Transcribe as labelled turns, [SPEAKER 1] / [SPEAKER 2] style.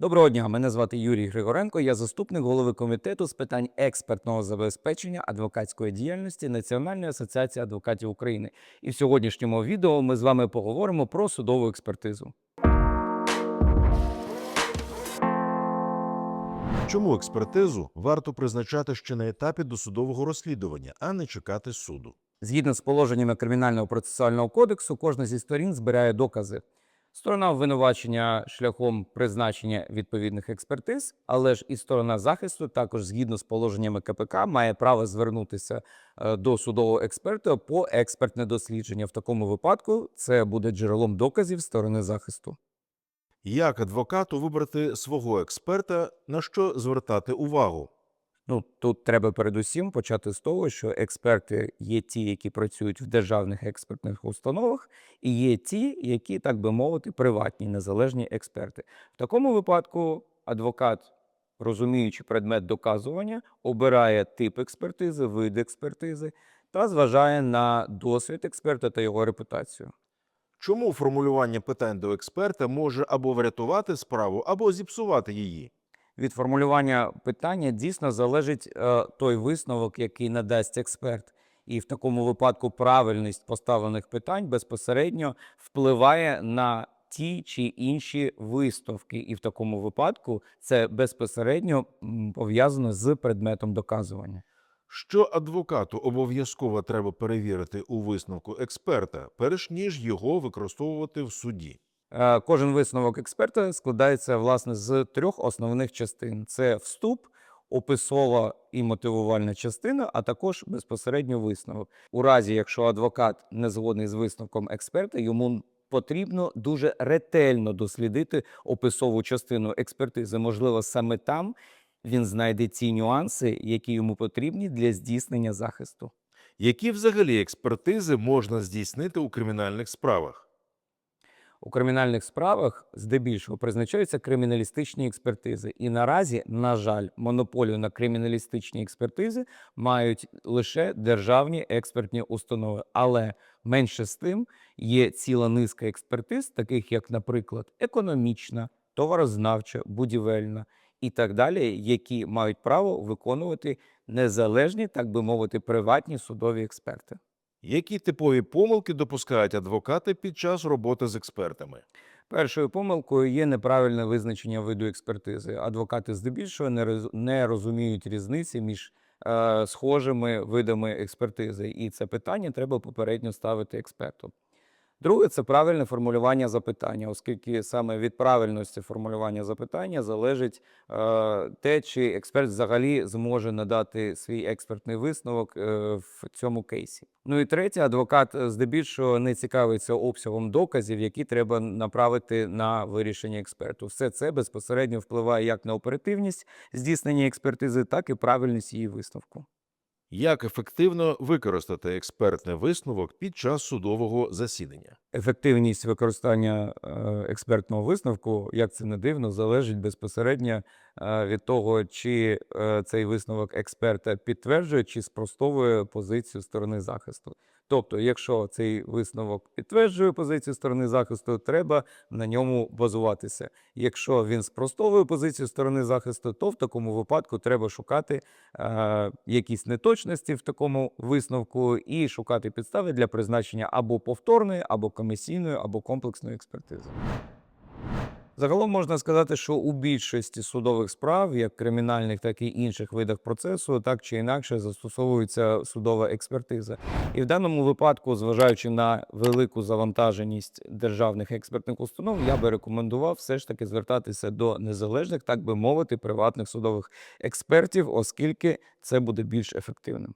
[SPEAKER 1] Доброго дня, мене звати Юрій Григоренко. Я заступник голови комітету з питань експертного забезпечення адвокатської діяльності Національної асоціації адвокатів України. І в сьогоднішньому відео ми з вами поговоримо про судову експертизу.
[SPEAKER 2] Чому експертизу варто призначати ще на етапі досудового розслідування, а не чекати суду?
[SPEAKER 1] Згідно з положеннями Кримінального процесуального кодексу, кожна зі сторін збирає докази. Сторона обвинувачення шляхом призначення відповідних експертиз, але ж і сторона захисту, також згідно з положеннями КПК, має право звернутися е, до судового експерта по експертне дослідження. В такому випадку це буде джерелом доказів сторони захисту.
[SPEAKER 2] Як адвокату вибрати свого експерта, на що звертати увагу?
[SPEAKER 1] Ну тут треба передусім почати з того, що експерти є ті, які працюють в державних експертних установах, і є ті, які, так би мовити, приватні незалежні експерти. В такому випадку адвокат, розуміючи предмет доказування, обирає тип експертизи, вид експертизи та зважає на досвід експерта та його репутацію.
[SPEAKER 2] Чому формулювання питань до експерта може або врятувати справу, або зіпсувати її?
[SPEAKER 1] Від формулювання питання дійсно залежить е, той висновок, який надасть експерт. І в такому випадку правильність поставлених питань безпосередньо впливає на ті чи інші висновки. І в такому випадку це безпосередньо пов'язано з предметом доказування.
[SPEAKER 2] Що адвокату обов'язково треба перевірити у висновку експерта, перш ніж його використовувати в суді?
[SPEAKER 1] Е, Кожен висновок експерта складається власне з трьох основних частин: це вступ, описова і мотивувальна частина, а також безпосередньо висновок. У разі, якщо адвокат не згодний з висновком експерта, йому потрібно дуже ретельно дослідити описову частину експертизи. Можливо, саме там він знайде ті нюанси, які йому потрібні для здійснення захисту.
[SPEAKER 2] Які взагалі експертизи можна здійснити у кримінальних справах?
[SPEAKER 1] У кримінальних справах здебільшого призначаються криміналістичні експертизи. І наразі, на жаль, монополію на криміналістичні експертизи мають лише державні експертні установи. Але менше з тим є ціла низка експертиз, таких як, наприклад, економічна, товарознавча, будівельна і так далі, які мають право виконувати незалежні, так би мовити, приватні судові експерти.
[SPEAKER 2] Які типові помилки допускають адвокати під час роботи з експертами?
[SPEAKER 1] Першою помилкою є неправильне визначення виду експертизи. Адвокати здебільшого не, роз- розуміють різниці між е, схожими видами експертизи, і це питання треба попередньо ставити експерту. Друге, це правильне формулювання запитання, оскільки саме від правильності формулювання запитання залежить е, те, чи експерт взагалі зможе надати свій експертний висновок е, в цьому кейсі. Ну і третє, адвокат е, здебільшого не цікавиться обсягом доказів, які треба направити на вирішення експерту. Все це безпосередньо впливає як на оперативність здійснення експертизи, так і правильність її висновку.
[SPEAKER 2] Як ефективно використати експертний висновок під час судового засідання?
[SPEAKER 1] Ефективність використання е, експертного висновку, як це не дивно, залежить безпосередньо е, від того, чи е, цей висновок експерта підтверджує чи спростовує позицію сторони захисту. Тобто, якщо цей висновок підтверджує позицію сторони захисту, треба на ньому базуватися. Якщо він спростовує позицію сторони захисту, то в такому випадку треба шукати е, якісь неточності в такому висновку і шукати підстави для призначення або повторної, або комісійної, або комплексної експертизи. Загалом можна сказати, що у більшості судових справ, як кримінальних, так і інших видах процесу, так чи інакше застосовується судова експертиза. І в даному випадку, зважаючи на велику завантаженість державних експертних установ, я би рекомендував все ж таки звертатися до незалежних, так би мовити, приватних судових експертів, оскільки це буде більш ефективним.